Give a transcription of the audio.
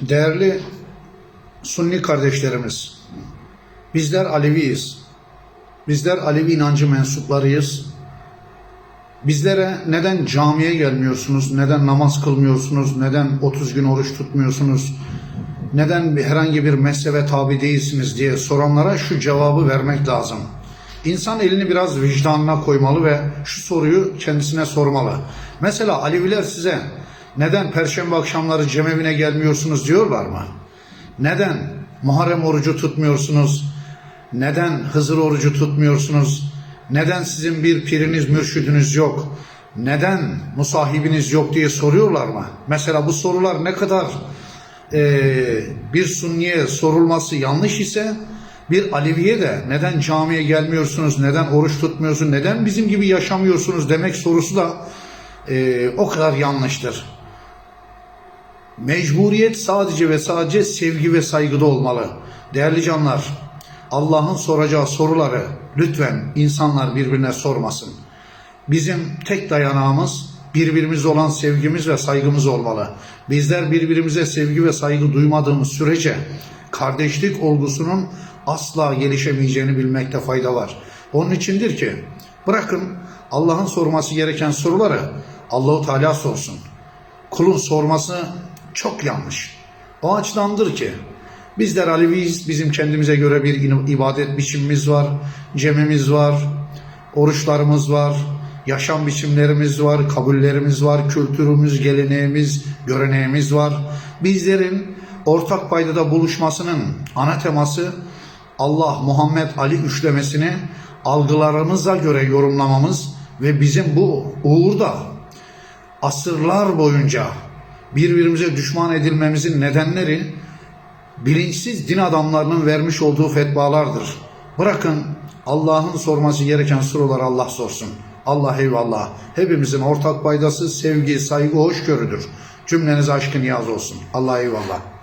Değerli Sunni kardeşlerimiz, bizler Aleviyiz. Bizler Alevi inancı mensuplarıyız. Bizlere neden camiye gelmiyorsunuz, neden namaz kılmıyorsunuz, neden 30 gün oruç tutmuyorsunuz, neden herhangi bir mezhebe tabi değilsiniz diye soranlara şu cevabı vermek lazım. İnsan elini biraz vicdanına koymalı ve şu soruyu kendisine sormalı. Mesela Aleviler size neden perşembe akşamları cemevine gelmiyorsunuz diyorlar mı? Neden Muharrem orucu tutmuyorsunuz? Neden Hızır orucu tutmuyorsunuz? Neden sizin bir piriniz, mürşidiniz yok? Neden musahibiniz yok diye soruyorlar mı? Mesela bu sorular ne kadar eee, bir sunniye sorulması yanlış ise bir Aleviye de neden camiye gelmiyorsunuz, neden oruç tutmuyorsunuz, neden bizim gibi yaşamıyorsunuz demek sorusu da eee, o kadar yanlıştır. Mecburiyet sadece ve sadece sevgi ve saygıda olmalı. Değerli canlar, Allah'ın soracağı soruları lütfen insanlar birbirine sormasın. Bizim tek dayanağımız birbirimize olan sevgimiz ve saygımız olmalı. Bizler birbirimize sevgi ve saygı duymadığımız sürece kardeşlik olgusunun asla gelişemeyeceğini bilmekte fayda var. Onun içindir ki bırakın Allah'ın sorması gereken soruları Allahu Teala sorsun kulun sorması çok yanlış. O açıdandır ki bizler Aleviyiz, bizim kendimize göre bir ibadet biçimimiz var, cemimiz var, oruçlarımız var, yaşam biçimlerimiz var, kabullerimiz var, kültürümüz, geleneğimiz, göreneğimiz var. Bizlerin ortak paydada buluşmasının ana teması Allah, Muhammed, Ali üçlemesini algılarımıza göre yorumlamamız ve bizim bu uğurda asırlar boyunca birbirimize düşman edilmemizin nedenleri bilinçsiz din adamlarının vermiş olduğu fetvalardır. Bırakın Allah'ın sorması gereken sorular Allah sorsun. Allah eyvallah. Hepimizin ortak paydası sevgi, saygı, hoşgörüdür. Cümlenize aşkı niyaz olsun. Allah eyvallah.